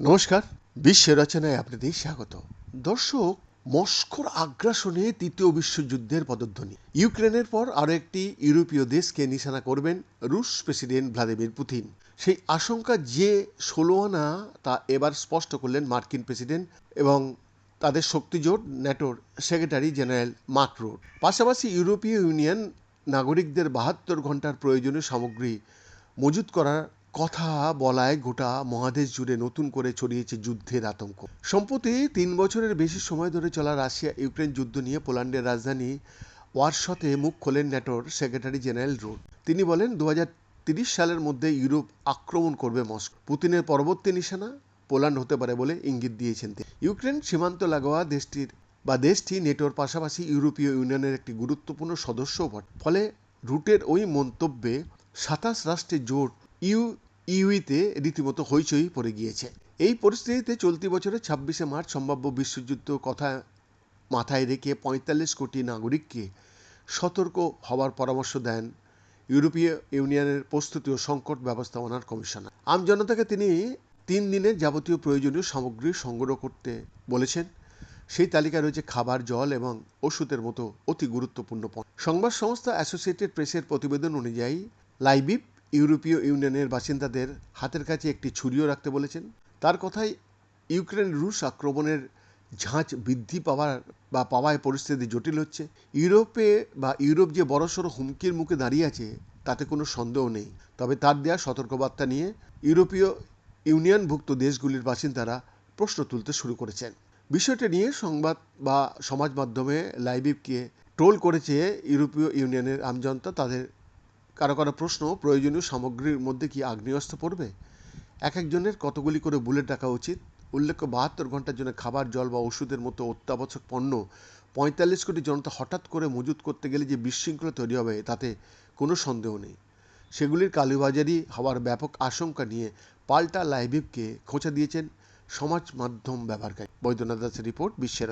নমস্কার বিশ্ব রচনায় আপনাদের স্বাগত। দর্শক, মস্কোর আগ্রাসনে তৃতীয় বিশ্বযুদ্ধের পদধ্বনি। ইউক্রেনের পর আরও একটি ইউরোপীয় দেশকে নিশানা করবেন রুশ প্রেসিডেন্ট ভ্লাদিমির পুতিন। সেই আশঙ্কা যে ষোলো আনা তা এবার স্পষ্ট করলেন মার্কিন প্রেসিডেন্ট এবং তাদের শক্তিজোট ন্যাটোর সেক্রেটারি জেনারেল মার্ক রুট। পাশাপাশি ইউরোপীয় ইউনিয়ন নাগরিকদের বাহাত্তর ঘণ্টার প্রয়োজনীয় সামগ্রী মজুত করার কথা বলায় গোটা মহাদেশ জুড়ে নতুন করে ছড়িয়েছে যুদ্ধের আতঙ্ক। সম্প্রতি তিন বছরের বেশি সময় ধরে চলা রাশিয়া ইউক্রেন যুদ্ধ নিয়ে পোল্যান্ডের রাজধানী ওয়ারশতে মুখ খোলেন ন্যাটোর সেক্রেটারি জেনারেল রুট তিনি বলেন দু সালের মধ্যে ইউরোপ আক্রমণ করবে মস্কো। পুতিনের পরবর্তী নিশানা পোল্যান্ড হতে পারে বলে ইঙ্গিত দিয়েছেন তিনি। ইউক্রেন সীমান্ত লাগোয়া দেশটির বা দেশটি নেটোর পাশাপাশি ইউরোপীয় ইউনিয়নের একটি গুরুত্বপূর্ণ সদস্যও বটে। ফলে রুটের ওই মন্তব্যে সাতাশ রাষ্ট্রের জোট ইউ, ইউইতে রীতিমতো হইচই পড়ে গিয়েছে। এই পরিস্থিতিতে চলতি বছরের ছাব্বিশে মার্চ সম্ভাব্য বিশ্বযুদ্ধ কথা মাথায় রেখে পঁয়তাল্লিশ কোটি নাগরিককে সতর্ক হওয়ার পরামর্শ দেন ইউরোপীয় ইউনিয়নের প্রস্তুতি ও সংকট ব্যবস্থাপনার কমিশনার। আমজনতাকে তিনি তিন দিনের যাবতীয় প্রয়োজনীয় সামগ্রী সংগ্রহ করতে বলেছেন। সেই তালিকায় রয়েছে খাবার, জল এবং ওষুধের মতো অতি গুরুত্বপূর্ণ পণ্য। সংবাদ সংস্থা অ্যাসোসিয়েটেড প্রেসের প্রতিবেদন অনুযায়ী, লাইবিপ ইউরোপীয় ইউনিয়নের বাসিন্দাদের হাতের কাছে একটি ছুরিও রাখতে বলেছেন। তার কথায়, ইউক্রেন রুশ আক্রমণের ঝাঁজ বৃদ্ধি পাওয়ার বা পাওয়ায় পরিস্থিতি জটিল হচ্ছে। ইউরোপে বা ইউরোপ যে বড়সড় হুমকির মুখে দাঁড়িয়ে আছে, তাতে কোনো সন্দেহ নেই। তবে তার দেওয়া সতর্কবার্তা নিয়ে ইউরোপীয় ইউনিয়নভুক্ত দেশগুলির বাসিন্দারা প্রশ্ন তুলতে শুরু করেছেন। বিষয়টি নিয়ে সংবাদ বা সমাজ মাধ্যমে লাইবিবকে ট্রোল করেছে ইউরোপীয় ইউনিয়নের আমজনতা। তাদের কারও কারও প্রশ্ন, প্রয়োজনীয় সামগ্রীর মধ্যে কি আগ্নেয়াস্ত্র পড়বে? এক একজনের কতগুলি করে বুলেট রাখা উচিত? উল্লেখ্য, বাহাত্তর ঘণ্টার জন্য খাবার, জল বা ওষুধের মতো অত্যাবশ্যক পণ্য পঁয়তাল্লিশ কোটি জনতা হঠাৎ করে মজুত করতে গেলে যে বিশৃঙ্খলা তৈরি হবে, তাতে কোনো সন্দেহ নেই। সেগুলির কালুবাজারি হওয়ার ব্যাপক আশঙ্কা নিয়ে পাল্টা লাইবিবকে খোঁচা দিয়েছেন সমাজ মাধ্যম ব্যবহারকারী। বৈদ্যনাথ দাসের রিপোর্ট বিশ্বের